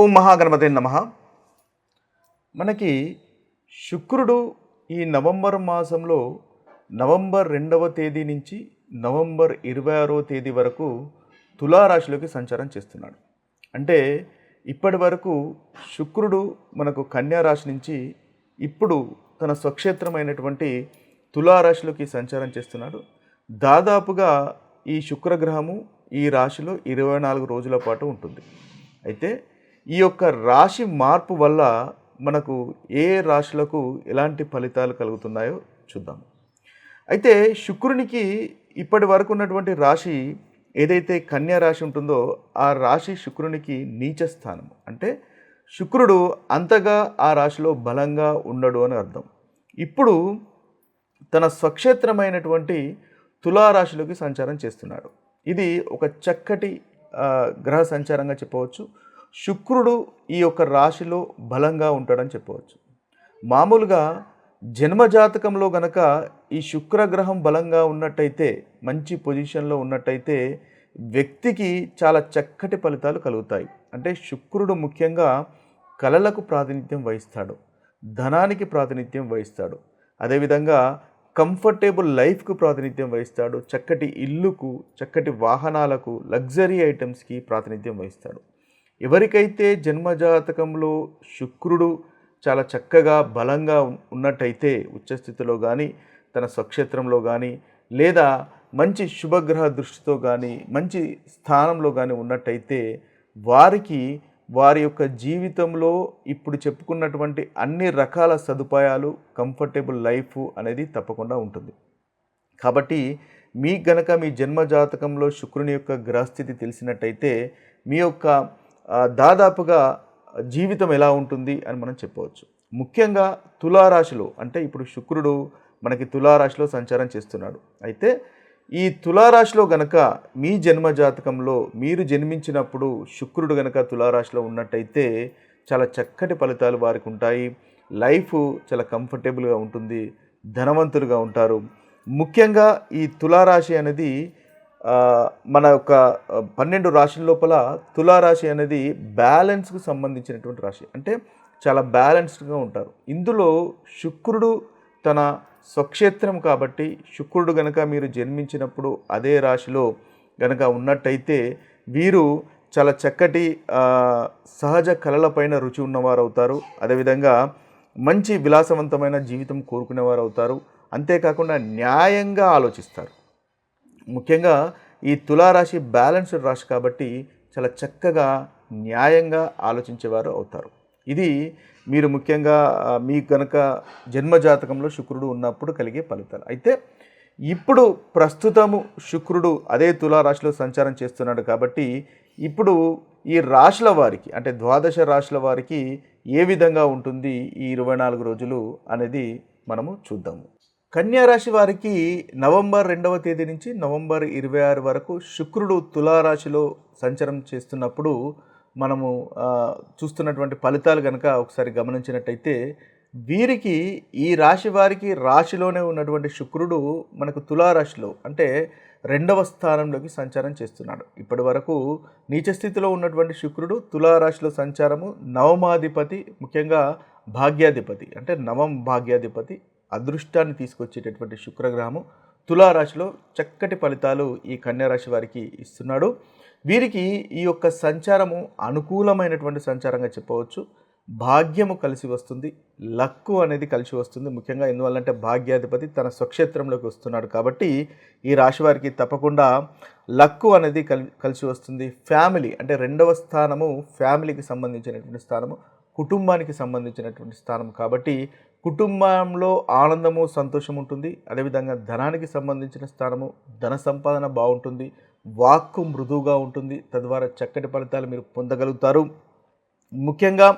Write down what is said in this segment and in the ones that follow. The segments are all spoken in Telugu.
ఓం మహాగణపతి నమ. మనకి శుక్రుడు ఈ నవంబర్ మాసంలో నవంబర్ రెండవ తేదీ నుంచి నవంబర్ ఇరవై ఆరో తేదీ వరకు తులారాశిలోకి సంచారం చేస్తున్నాడు. అంటే ఇప్పటి వరకు శుక్రుడు మనకు కన్యా రాశి నుంచి ఇప్పుడు తన స్వక్షేత్రమైనటువంటి తులారాశిలోకి సంచారం చేస్తున్నాడు. దాదాపుగా ఈ శుక్రగ్రహము ఈ రాశిలో ఇరవై నాలుగు రోజుల పాటు ఉంటుంది. అయితే ఈ యొక్క రాశి మార్పు వల్ల మనకు ఏ రాశులకు ఎలాంటి ఫలితాలు కలుగుతున్నాయో చూద్దాం. అయితే శుక్రునికి ఇప్పటి వరకు ఉన్నటువంటి రాశి ఏదైతే కన్యా రాశి ఉంటుందో ఆ రాశి శుక్రునికి నీచ స్థానం. అంటే శుక్రుడు అంతగా ఆ రాశిలో బలంగా ఉండడు అని అర్థం. ఇప్పుడు తన స్వక్షేత్రమైనటువంటి తులారాశిలోకి సంచారం చేస్తున్నాడు. ఇది ఒక చక్కటి గ్రహ సంచారంగా చెప్పవచ్చు. శుక్రుడు ఈ యొక్క రాశిలో బలంగా ఉంటాడని చెప్పవచ్చు. మామూలుగా జన్మజాతకంలో గనక ఈ శుక్రగ్రహం బలంగా ఉన్నట్టయితే మంచి పొజిషన్లో ఉన్నట్టయితే వ్యక్తికి చాలా చక్కటి ఫలితాలు కలుగుతాయి. అంటే శుక్రుడు ముఖ్యంగా కళలకు ప్రాతినిధ్యం వహిస్తాడు ధనానికి ప్రాతినిధ్యం వహిస్తాడు అదేవిధంగా కంఫర్టేబుల్ లైఫ్కు ప్రాతినిధ్యం వహిస్తాడు చక్కటి ఇల్లుకు చక్కటి వాహనాలకు లగ్జరీ ఐటమ్స్కి ప్రాతినిధ్యం వహిస్తాడు. ఎవరికైతే జన్మజాతకంలో శుక్రుడు చాలా చక్కగా బలంగా ఉన్నట్టయితే ఉచ్చస్థితిలో కానీ తన స్వక్షేత్రంలో కానీ లేదా మంచి శుభగ్రహ దృష్టితో కానీ మంచి స్థానంలో కానీ ఉన్నట్టయితే వారికి వారి యొక్క జీవితంలో ఇప్పుడు చెప్పుకున్నటువంటి అన్ని రకాల సదుపాయాలు కంఫర్టబుల్ లైఫ్ అనేది తప్పకుండా ఉంటుంది. కాబట్టి మీ గనక మీ జన్మ జాతకంలో శుక్రుని యొక్క గ్రహస్థితి తెలిసినట్టయితే మీ యొక్క దాదాపుగా జీవితం ఎలా ఉంటుంది అని మనం చెప్పవచ్చు. ముఖ్యంగా తులారాశిలో అంటే ఇప్పుడు శుక్రుడు మనకి తులారాశిలో సంచారం చేస్తున్నాడు. అయితే ఈ తులారాశిలో గనక మీ జన్మ జాతకంలో మీరు జన్మించినప్పుడు శుక్రుడు గనక తులారాశిలో ఉన్నట్టయితే చాలా చక్కటి ఫలితాలు వారికి ఉంటాయి. లైఫ్ చాలా కంఫర్టబుల్గా ఉంటుంది ధనవంతులుగా ఉంటారు. ముఖ్యంగా ఈ తులారాశి అనేది మన యొక్క పన్నెండు రాశుల లోపల తులారాశి అనేది బ్యాలెన్స్కు సంబంధించినటువంటి రాశి. అంటే చాలా బ్యాలెన్స్డ్గా ఉంటారు. ఇందులో శుక్రుడు తన స్వక్షేత్రం కాబట్టి శుక్రుడు గనక మీరు జన్మించినప్పుడు అదే రాశిలో గనక ఉన్నట్టయితే వీరు చాలా చక్కటి సహజ కళలపైన రుచి ఉన్నవారు అవుతారు అదేవిధంగా మంచి విలాసవంతమైన జీవితం కోరుకునేవారు అవుతారు అంతేకాకుండా న్యాయంగా ఆలోచిస్తారు. ముఖ్యంగా ఈ తులారాశి బ్యాలెన్స్డ్ రాశి కాబట్టి చాలా చక్కగా న్యాయంగా ఆలోచించేవారు అవుతారు. ఇది మీరు ముఖ్యంగా మీ కనుక జన్మజాతకంలో శుక్రుడు ఉన్నప్పుడు కలిగే ఫలితాలు. అయితే ఇప్పుడు ప్రస్తుతము శుక్రుడు అదే తులారాశిలో సంచారం చేస్తున్నాడు కాబట్టి ఇప్పుడు ఈ రాశుల వారికి అంటే ద్వాదశ రాశుల వారికి ఏ విధంగా ఉంటుంది ఈ ఇరవై నాలుగు రోజులు అనేది మనము చూద్దాము. కన్యా రాశి వారికి నవంబర్ రెండవ తేదీ నుంచి నవంబర్ ఇరవై ఆరు వరకు శుక్రుడు తులారాశిలో సంచారం చేస్తున్నప్పుడు మనము చూస్తున్నటువంటి ఫలితాలు కనుక ఒకసారి గమనించినట్టయితే వీరికి ఈ రాశి వారికి రాశిలోనే ఉన్నటువంటి శుక్రుడు మనకు తులారాశిలో అంటే రెండవ స్థానంలోకి సంచారం చేస్తున్నాడు. ఇప్పటి వరకు నీచ స్థితిలో ఉన్నటువంటి శుక్రుడు తులారాశిలో సంచారము నవమాధిపతి ముఖ్యంగా భాగ్యాధిపతి అంటే నవం భాగ్యాధిపతి అదృష్టాన్ని తీసుకొచ్చేటటువంటి శుక్రగ్రహము తులారాశిలో చక్కటి ఫలితాలు ఈ కన్యారాశి వారికి ఇస్తున్నాడు. వీరికి ఈ యొక్క సంచారము అనుకూలమైనటువంటి సంచారంగా చెప్పవచ్చు. భాగ్యము కలిసి వస్తుంది. లక్కు అనేది కలిసి వస్తుంది ముఖ్యంగా. ఎందువల్లంటే భాగ్యాధిపతి తన స్వక్షేత్రంలోకి వస్తున్నాడు కాబట్టి ఈ రాశి వారికి తప్పకుండా లక్కు అనేది కలి కలిసి వస్తుంది. ఫ్యామిలీ అంటే రెండవ స్థానము ఫ్యామిలీకి సంబంధించినటువంటి స్థానము కుటుంబానికి సంబంధించినటువంటి స్థానం కాబట్టి కుటుంబంలో ఆనందము సంతోషం ఉంటుంది. అదేవిధంగా ధనానికి సంబంధించిన స్థానము ధన సంపాదన బాగుంటుంది. వాక్కు మృదువుగా ఉంటుంది. తద్వారా చక్కటి ఫలితాలు మీరు పొందగలుగుతారు. ముఖ్యంగా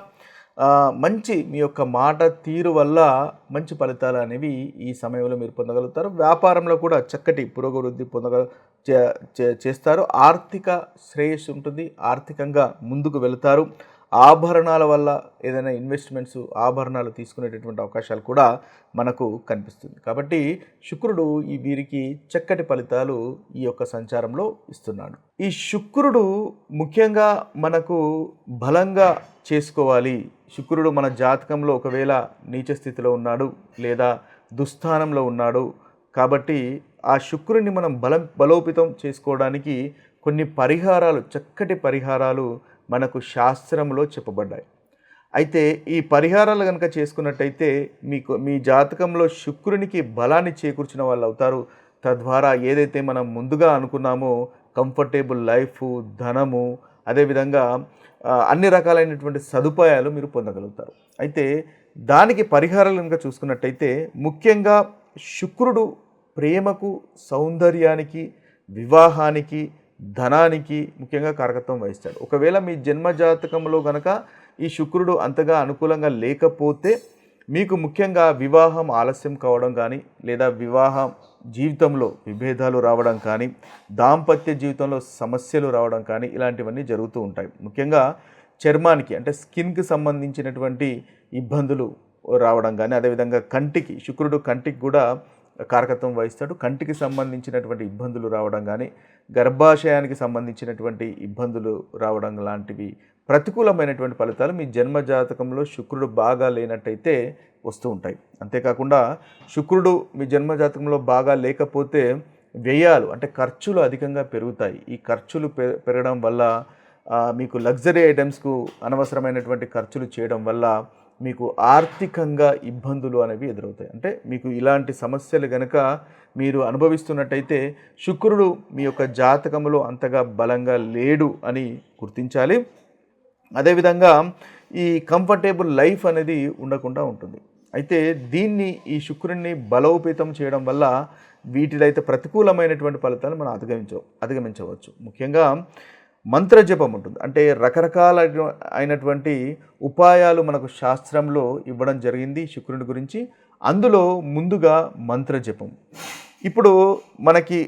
మంచి మీ యొక్క మాట తీరు వల్ల మంచి ఫలితాలు అనేవి ఈ సమయంలో మీరు పొందగలుగుతారు. వ్యాపారంలో కూడా చక్కటి పురోగవృద్ధి పొందగల చే- చే- చేస్తారు. ఆర్థిక శ్రేయస్సు ఉంటుంది. ఆర్థికంగా ముందుకు వెళతారు. ఆభరణాల వల్ల ఏదైనా ఇన్వెస్ట్మెంట్స్ ఆభరణాలు తీసుకునేటటువంటి అవకాశాలు కూడా మనకు కనిపిస్తుంది. కాబట్టి శుక్రుడు ఈ వీరికి చక్కటి ఫలితాలు ఈ యొక్క సంచారంలో ఇస్తున్నాడు. ఈ శుక్రుడు ముఖ్యంగా మనకు బలంగా చేసుకోవాలి. శుక్రుడు మన జాతకంలో ఒకవేళ నీచ స్థితిలో ఉన్నాడు లేదా దుస్థానంలో ఉన్నాడు కాబట్టి ఆ శుక్రుడిని మనం బలం బలోపేతం చేసుకోవడానికి కొన్ని పరిహారాలు చక్కటి పరిహారాలు మనకు శాస్త్రంలో చెప్పబడ్డాయి. అయితే ఈ పరిహారాలు కనుక చేసుకున్నట్టయితే మీకు మీ జాతకంలో శుక్రునికి బలాన్ని చేకూర్చిన వాళ్ళు అవుతారు. తద్వారా ఏదైతే మనం ముందుగా అనుకున్నామో కంఫర్టేబుల్ లైఫ్ ధనము అదేవిధంగా అన్ని రకాలైనటువంటి సదుపాయాలు మీరు పొందగలుగుతారు. అయితే దానికి పరిహారాలు కనుక చూసుకున్నట్టయితే ముఖ్యంగా శుక్రుడు ప్రేమకు సౌందర్యానికి వివాహానికి ధనానికి ముఖ్యంగా కారకత్వం వహిస్తాడు. ఒకవేళ మీ జన్మ జాతకంలో గనక ఈ శుక్రుడు అంతగా అనుకూలంగా లేకపోతే మీకు ముఖ్యంగా వివాహం ఆలస్యం కావడం కానీ లేదా వివాహం జీవితంలో విభేదాలు రావడం కానీ దాంపత్య జీవితంలో సమస్యలు రావడం కానీ ఇలాంటివన్నీ జరుగుతూ ఉంటాయి. ముఖ్యంగా చర్మానికి అంటే స్కిన్కి సంబంధించినటువంటి ఇబ్బందులు రావడం కానీ అదేవిధంగా కంటికి శుక్రుడు కంటికి కూడా కారకత్వం వహిస్తాడు. కంటికి సంబంధించినటువంటి ఇబ్బందులు రావడం కానీ గర్భాశయానికి సంబంధించినటువంటి ఇబ్బందులు రావడం లాంటివి ప్రతికూలమైనటువంటి ఫలితాలు మీ జన్మ జాతకంలో శుక్రుడు బాగా లేనట్టయితే వస్తూ ఉంటాయి. అంతేకాకుండా శుక్రుడు మీ జన్మ జాతకంలో బాగా లేకపోతే వ్యయాలు అంటే ఖర్చులు అధికంగా పెరుగుతాయి. ఈ ఖర్చులు పె- పెరగడం వల్ల మీకు లగ్జరీ ఐటమ్స్కు అనవసరమైనటువంటి ఖర్చులు చేయడం వల్ల మీకు ఆర్థికంగా ఇబ్బందులు అనేవి ఎదురవుతాయి. అంటే మీకు ఇలాంటి సమస్యలు గనక మీరు అనుభవిస్తున్నట్టయితే శుక్రుడు మీ యొక్క జాతకంలో అంతగా బలంగా లేడు అని గుర్తించాలి. అదేవిధంగా ఈ కంఫర్టబుల్ లైఫ్ అనేది ఉండకుండా ఉంటుంది. అయితే దీన్ని ఈ శుక్రుడిని బలోపేతం చేయడం వల్ల వీటిలో అయితే ప్రతికూలమైనటువంటి ఫలితాలు మనం అధిగమించ అధిగమించవచ్చు. ముఖ్యంగా మంత్ర జపం ఉంటుంది అంటే రకరకాల అయినటువంటి ఉపాయాలు మనకు శాస్త్రంలో ఇవ్వడం జరిగింది శుక్రుని గురించి. అందులో ముందుగా మంత్ర జపం ఇప్పుడు మనకి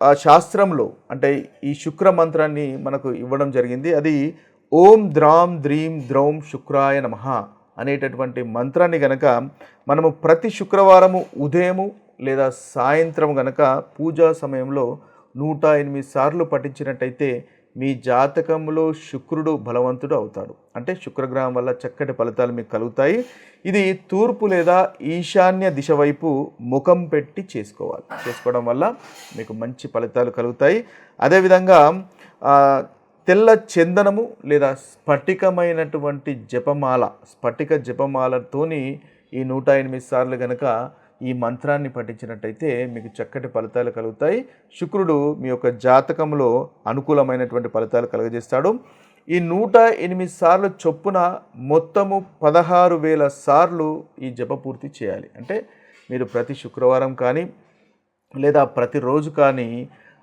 ఆ శాస్త్రంలో అంటే ఈ శుక్ర మంత్రాన్ని మనకు ఇవ్వడం జరిగింది. అది ఓం ద్రాం ద్రీం ద్రౌం శుక్రాయ నమ అనేటటువంటి మంత్రాన్ని గనక మనము ప్రతి శుక్రవారము ఉదయము లేదా సాయంత్రం గనక పూజా సమయంలో నూట ఎనిమిది సార్లు పఠించినట్టయితే మీ జాతకంలో శుక్రుడు బలవంతుడు అవుతాడు. అంటే శుక్రగ్రహం వల్ల చక్కటి ఫలితాలు మీకు కలుగుతాయి. ఇది తూర్పు లేదా ఈశాన్య దిశ వైపు ముఖం పెట్టి చేసుకోవాలి. చేసుకోవడం వల్ల మీకు మంచి ఫలితాలు కలుగుతాయి. అదేవిధంగా తెల్ల చందనము లేదా స్ఫటికమైనటువంటి జపమాల స్ఫటిక జపమాలతోని ఈ నూట ఎనిమిది సార్లు గనక ఈ మంత్రాన్ని పఠించినట్టయితే మీకు చక్కటి ఫలితాలు కలుగుతాయి. శుక్రుడు మీ యొక్క జాతకంలో అనుకూలమైనటువంటి ఫలితాలు కలుగజేస్తాడు. ఈ నూట ఎనిమిది సార్లు చొప్పున మొత్తము పదహారు వేల సార్లు ఈ జప పూర్తి చేయాలి. అంటే మీరు ప్రతి శుక్రవారం కానీ లేదా ప్రతిరోజు కానీ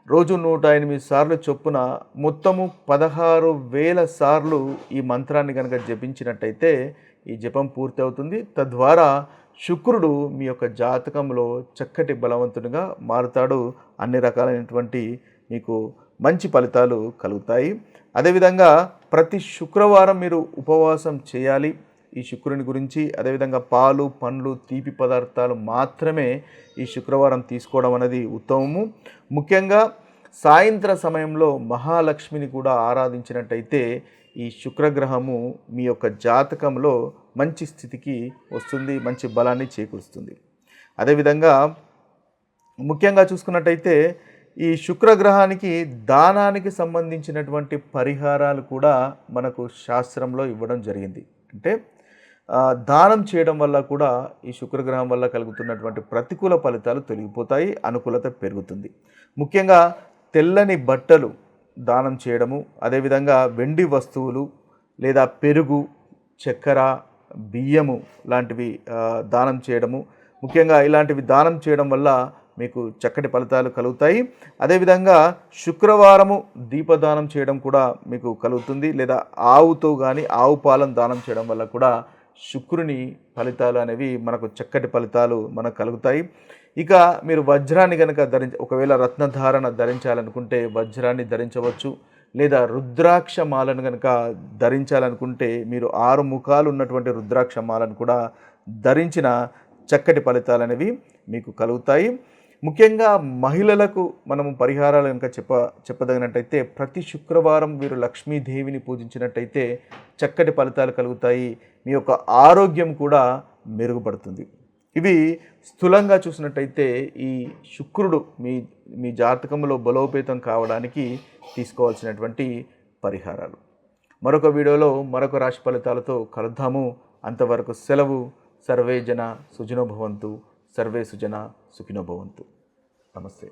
రోజు నూట ఎనిమిది సార్లు చొప్పున మొత్తము పదహారు వేల సార్లు ఈ మంత్రాన్ని కనుక జపించినట్టయితే ఈ జపం పూర్తి అవుతుంది తద్వారా శుక్రుడు మీ యొక్క జాతకంలో చక్కటి బలవంతునిగా మారుతాడు. అన్ని రకాలైనటువంటి మీకు మంచి ఫలితాలు కలుగుతాయి. అదేవిధంగా ప్రతి శుక్రవారం మీరు ఉపవాసం చేయాలి. ఈ శుక్రుని గురించి అదేవిధంగా పాలు పండ్లు తీపి పదార్థాలు మాత్రమే ఈ శుక్రవారం తీసుకోవడం అనేది ఉత్తమము. ముఖ్యంగా సాయంత్ర సమయంలో మహాలక్ష్మిని కూడా ఆరాధించినట్టయితే ఈ శుక్రగ్రహము మీ యొక్క జాతకంలో మంచి స్థితికి వస్తుంది మంచి బలాన్ని చేకూరుస్తుంది. అదేవిధంగా ముఖ్యంగా చూసుకున్నట్టయితే ఈ శుక్రగ్రహానికి దానానికి సంబంధించినటువంటి పరిహారాలు కూడా మనకు శాస్త్రంలో ఇవ్వడం జరిగింది. అంటే దానం చేయడం వల్ల కూడా ఈ శుక్రగ్రహం వల్ల కలుగుతున్నటువంటి ప్రతికూల ఫలితాలు తొలగిపోతాయి అనుకూలత పెరుగుతుంది. ముఖ్యంగా తెల్లని బట్టలు దానం చేయడము అదేవిధంగా వెండి వస్తువులు లేదా పెరుగు చక్కెర బియ్యము లాంటివి దానం చేయడము. ముఖ్యంగా ఇలాంటివి దానం చేయడం వల్ల మీకు చక్కటి ఫలితాలు కలుగుతాయి. అదేవిధంగా శుక్రవారము దీపదానం చేయడం కూడా మీకు కలుగుతుంది. లేదా ఆవుతో కానీ ఆవు పాలను దానం చేయడం వల్ల కూడా శుక్రుని ఫలితాలు అనేవి మనకు చక్కటి ఫలితాలు మనకు కలుగుతాయి. ఇక మీరు వజ్రాన్ని కనుక ధరించ ఒకవేళ రత్నధారణ ధరించాలనుకుంటే వజ్రాన్ని ధరించవచ్చు. లేదా రుద్రాక్ష మాలను కనుక ధరించాలనుకుంటే మీరు ఆరు ముఖాలు ఉన్నటువంటి రుద్రాక్ష మాలను కూడా ధరించిన చక్కటి ఫలితాలు అనేవి మీకు కలుగుతాయి. ముఖ్యంగా మహిళలకు మనము పరిహారాలు కనుక చెప్ప చెప్పదగినట్టయితే ప్రతి శుక్రవారం వీరు లక్ష్మీదేవిని పూజించినట్టయితే చక్కటి ఫలితాలు కలుగుతాయి. మీ యొక్క ఆరోగ్యం కూడా మెరుగుపడుతుంది. ఇవి స్థూలంగా చూసినట్టయితే ఈ శుక్రుడు మీ మీ జాతకంలో బలోపేతం కావడానికి తీసుకోవాల్సినటువంటి పరిహారాలు. మరొక వీడియోలో మరొక రాశి ఫలితాలతో కలుద్దాము. అంతవరకు సెలవు. సర్వే జన సుజనోభవంతు సర్వే సుజన సుఖినోభవంతు నమస్తే.